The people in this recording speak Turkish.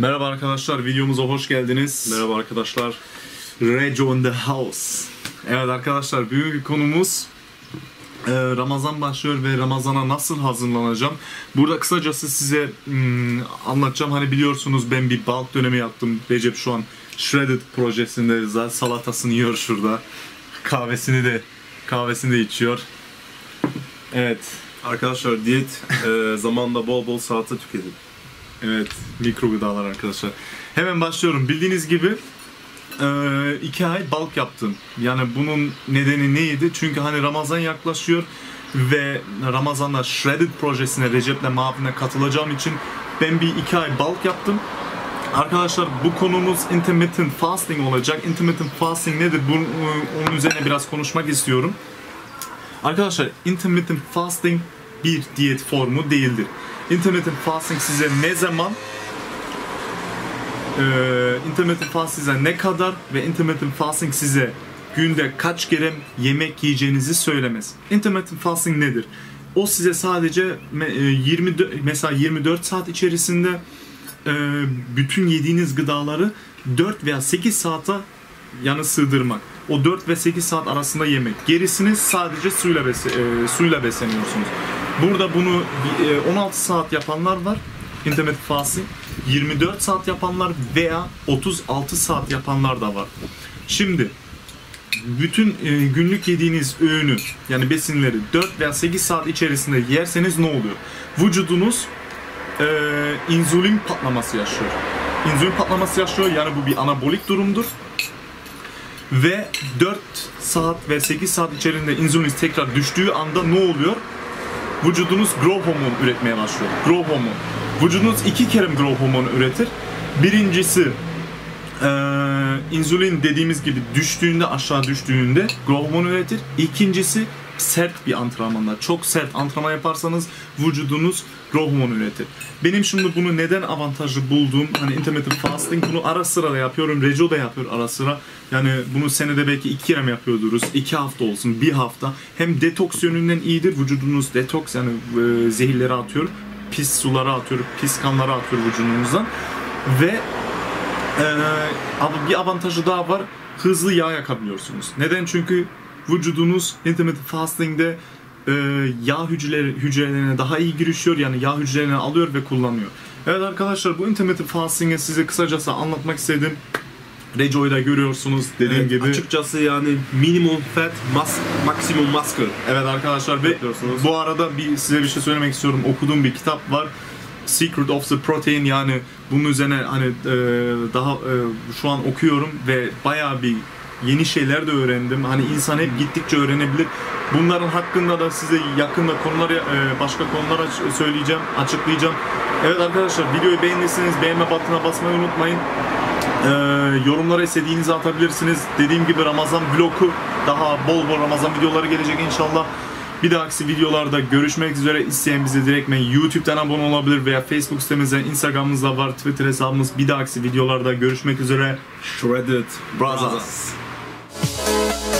Merhaba arkadaşlar, videomuza hoş geldiniz. Merhaba arkadaşlar. Rejo in the house. Evet arkadaşlar, bugünkü konumuz e, Ramazan başlıyor ve Ramazan'a nasıl hazırlanacağım? Burada kısacası size hmm, anlatacağım. Hani biliyorsunuz ben bir balk dönemi yaptım. Recep şu an Shredded projesinde zaten salatasını yiyor şurada. Kahvesini de kahvesini de içiyor. Evet, Arkadaşlar diyet e, zamanında bol bol salata tüketin. Evet, mikro gıdalar arkadaşlar. Hemen başlıyorum. Bildiğiniz gibi e, iki ay balk yaptım. Yani bunun nedeni neydi? Çünkü hani Ramazan yaklaşıyor ve Ramazan'da Shredded projesine Recep'le Mavi'ne katılacağım için ben bir iki ay balk yaptım. Arkadaşlar bu konumuz intermittent fasting olacak. Intermittent fasting nedir? Bu, onun üzerine biraz konuşmak istiyorum. Arkadaşlar intermittent fasting bir diyet formu değildir. Intermittent fasting size ne zaman e, intermittent fasting size ne kadar ve intermittent fasting size günde kaç kere yemek yiyeceğinizi söylemez. Intermittent fasting nedir? O size sadece me- e, 24 mesela 24 saat içerisinde e, bütün yediğiniz gıdaları 4 veya 8 saate yanı sığdırmak. O 4 ve 8 saat arasında yemek. Gerisini sadece suyla, e, suyla besleniyorsunuz. Burada bunu e, 16 saat yapanlar var. Intermittent fasting. 24 saat yapanlar veya 36 saat yapanlar da var. Şimdi bütün e, günlük yediğiniz öğünü yani besinleri 4 veya 8 saat içerisinde yerseniz ne oluyor? Vücudunuz e, insülin patlaması yaşıyor. İnsülin patlaması yaşıyor yani bu bir anabolik durumdur. Ve 4 saat ve 8 saat içerisinde insülin tekrar düştüğü anda ne oluyor? Vücudunuz growth hormon üretmeye başlıyor. Growth hormon. Vücudunuz iki kere growth hormonu üretir. Birincisi eee insülin dediğimiz gibi düştüğünde aşağı düştüğünde growth hormonu üretir. İkincisi sert bir antrenmanda. Çok sert antrenman yaparsanız vücudunuz growth üretir. Benim şimdi bunu neden avantajlı bulduğum hani intermittent fasting bunu ara sıra da yapıyorum. Rejo da yapıyor ara sıra. Yani bunu senede belki iki kere mi yapıyoruz? iki hafta olsun, bir hafta. Hem detoks yönünden iyidir. Vücudunuz detoks yani e, zehirleri atıyor. Pis suları atıyor, pis kanları atıyor vücudunuzdan. Ve ama bir avantajı daha var. Hızlı yağ yakabiliyorsunuz. Neden? Çünkü vücudunuz intermittent fasting'de e, yağ hücreleri, hücrelerine daha iyi girişiyor. Yani yağ hücrelerini alıyor ve kullanıyor. Evet arkadaşlar bu intermittent fasting'i size kısacası anlatmak istedim. Rejo'yu da görüyorsunuz dediğim Evet, gibi. Açıkçası yani minimum fat, mas maksimum muscle. Evet arkadaşlar ve bu arada bir size bir şey söylemek istiyorum. Okuduğum bir kitap var. Secret of the Protein yani bunun üzerine hani e, daha e, şu an okuyorum ve bayağı bir yeni şeyler de öğrendim. Hani insan hep gittikçe öğrenebilir. Bunların hakkında da size yakında konuları e, başka konular aç- söyleyeceğim, açıklayacağım. Evet arkadaşlar videoyu beğendiyseniz beğenme butonuna basmayı unutmayın. Ee, yorumlara istediğinizi atabilirsiniz. Dediğim gibi Ramazan vlogu daha bol bol Ramazan videoları gelecek inşallah. Bir dahaki videolarda görüşmek üzere. İsteyen bize direktmen YouTube'dan abone olabilir veya Facebook sitemizden, Instagram'ımızda var, Twitter hesabımız. Bir dahaki videolarda görüşmek üzere. Shredded Brothers. Thank you.